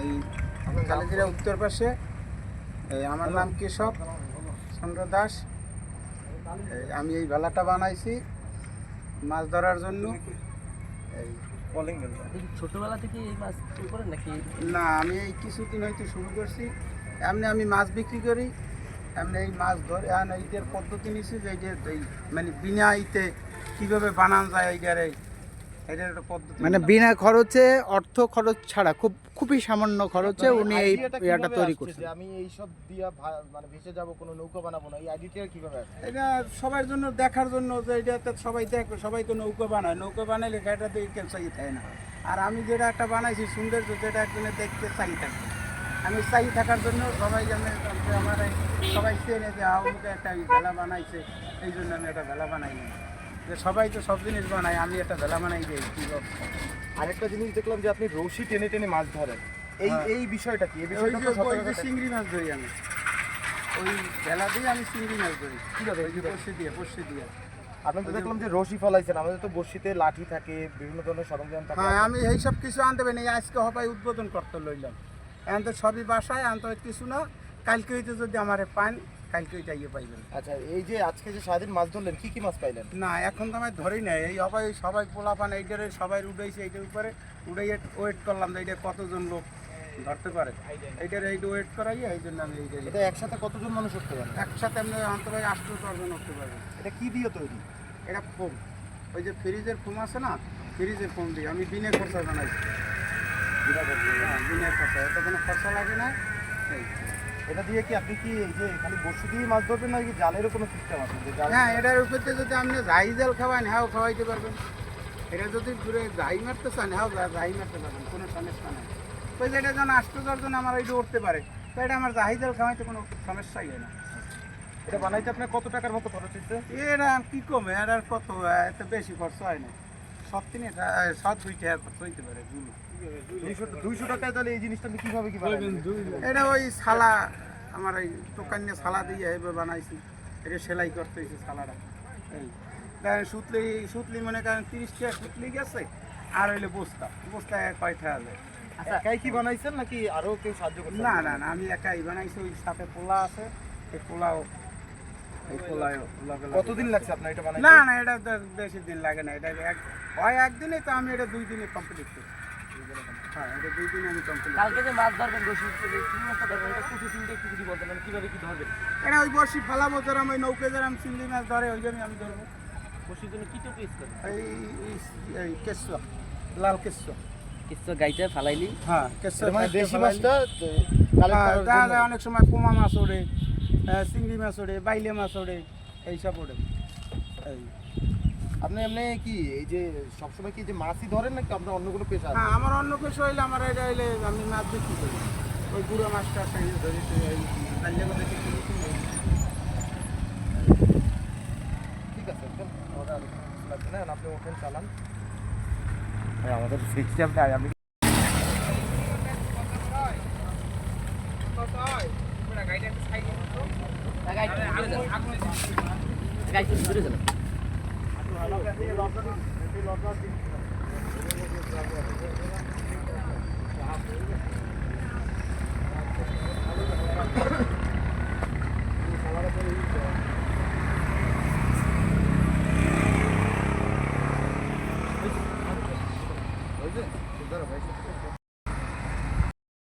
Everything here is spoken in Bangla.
এই কালীজিরা উত্তর পাশে। এই আমার নাম কেশব চন্দ্র দাস। আমি এই ভেলাটা বানাইছি মাছ ধরার জন্য। এই ছোটবেলা থেকে এই মাছ করেন নাকি? না আমি এই কিছুদিন হয়তো শুরু করছি। এমনি আমি মাছ বিক্রি করি। এমনি এই মাছ ধরে এইটার পদ্ধতি নিছি যে এই মানে বিনা ইতে কীভাবে বানান যায় এইটার এই মানে বিনা খরচে অর্থ খরচ ছাড়া খুব খুবই সামান্য খরচে উনি এই ইয়াটা তৈরি করছেন? আমি এইসব দিয়া মানে ভেসে যাব কোনো নৌকা বানাবো না এই আইডিয়াটা কীভাবে এটা সবার জন্য দেখার জন্য যে এটাতে সবাই দেখবে সবাই তো নৌকা বানায় নৌকা বানাইলে এটা তো কেউ চাই থাকে না। আর আমি যেটা একটা বানাইছি সৌন্দর্য যেটা একজনে দেখতে চাই থাকে। আমি চাই থাকার জন্য সবাই জানে যে আমার এই সবাই চেনে যে আমাকে একটা এই ভেলা বানাইছে এই জন্য আমি একটা ভেলা বানাই নি। যে সবাই তো সব জিনিস বানায় আমি একটা ভেলা বানাই দিই কী? আরেকটা জিনিস দেখলাম যে আপনি রশি টেনে টেনে মাছ ধরেন। এই হ্যাঁ। এই বিষয়টা কি? এই বিষয়টা তো সতর্কতা- চিংড়ি মাছ ধরি আমি। ওই ভেলা দিয়ে আমি চিংড়ি মাছ ধরি। কীভাবে? ওই যে বসে দিয়ে বসে দিয়ে। আপনি তো দেখলাম যে রশি ফলাইছেন আমাদের তো বড়শিতে লাঠি থাকে বিভিন্ন ধরনের সরঞ্জাম থাকে। হ্যাঁ আমি এই সব কিছু আনতে পারি আজকে হবাই উদ্বোধন করতে লইলাম। এখন তো সবই বাসায় আনতে কিছু না কালকে হইতে যদি আমার পান কালকে ওইটা ইয়ে পাইবেন। আচ্ছা এই যে আজকে যে সারাদিন মাছ ধরলেন কি কি মাছ পাইলেন? না এখন তো আমি ধরি নাই। এই সবাই পোলা পান এইটারে সবাই উঠাইছে এইটার উপরে উঠাই ওয়েট করলাম এইটা কতজন লোক ধরতে পারে। এইটার এইটা ওয়েট করাই এই জন্য আমি এইটা এটা একসাথে কতজন মানুষ উঠতে পারে একসাথে আনতে পারি আটশো দশজন উঠতে পারবে। এটা কি দিয়ে তৈরি? এটা ফোম। ওই যে ফ্রিজের ফোম আছে না ফ্রিজের ফোম দিয়ে। আমি বিনা খরচা বানাইছি হ্যাঁ বিনা খরচা। এটা কোনো খরচা লাগে না। এই এটা দিয়ে কি আপনি কি এই যে খালি বড়শি দিয়ে মাছ ধরবেন নাকি জালেরও কোনো সিস্টেম আছে? জাল হ্যাঁ এটার উপর যদি আপনি জাই জাল খাওয়ান হ্যাঁ খাওয়াইতে পারবেন। এটা যদি ঘুরে জাই মারতে চান হ্যাঁ জাই মারতে পারবেন কোনো সমস্যা নেই। ওই যে এটা যেন আষ্ট দশজন আমার এইটা উঠতে পারে। তো এটা আমার জাহি জাল খাওয়াইতে কোনো সমস্যাই হয় না। এটা বানাইতে আপনার কত টাকার মতো খরচ হচ্ছে এটা কি কমে? এটা আর কত? এত বেশি খরচ হয় না। সব তিন সব দুই টাকা খরচ হইতে পারে দুলো দুইশো টাকায় তাহলে এই জিনিসটা কীভাবে কি বানাবেন এটা ওই সালা আমার এই দোকান নিয়ে সালা দিয়ে এভাবে বানাইছি। এটা সেলাই করতে হয়েছে সালাটা এই সুতলি সুতলি মনে করেন তিরিশ টাকা সুতলি গেছে আর হইলে বস্তা। বস্তা কয় টাকা যায় আচ্ছা একাই কি বানাইছেন নাকি আরও কেউ সাহায্য করছে না না না আমি একাই বানাইছি ওই সাথে পোলা আছে এই পোলাও এই পোলাও পোলা কতদিন লাগছে আপনার এটা বানাইতে? না না এটা বেশি দিন লাগে না এটা এক হয় একদিনে তো আমি এটা দুই দিনে কমপ্লিট করি। এটা দুই দিনে আমি কমপ্লিট কালকে যে মাছ ধরবেন রশি থেকে কি মাছটা ধরবেন এটা কুচু চিংড়ি একটু যদি বলতেন মানে কীভাবে কি ধরবেন? এটা ওই বর্ষি ফালাবো যেরম ওই নৌকে চিংড়ি মাছ ধরে ওই জন্য আমি ধরবো। রশির জন্য কি টুকু ইউজ করেন? এই কেঁচুয়া লাল কেঁচুয়া কিছু গাইতে ফালাইলি? হ্যাঁ কেঁচুয়া মানে দেশি ফেলাই। মাছটা হ্যাঁ, কালেক্ট দেখা যায় অনেক সময় পোমা মাছ ওড়ে চিংড়ি মাছ ওড়ে বাইলে মাছ ওড়ে এইসব ওড়ে। আপনি এমনি কি এই যে সবসময় কি যে মাছই ধরেন নাকি আপনার অন্য কোনো পেশা আছে? হ্যাঁ আমার অন্য কিছু হইলে আমার এটা হইলে আমি মাছ বিক্রি করি। ওই গুঁড়ো মাছটা ধরি। ঠিক আছে আপনি ওঠেন চালান। আমাদের সিস্টেম নাই আমি ঘুরে Thank you.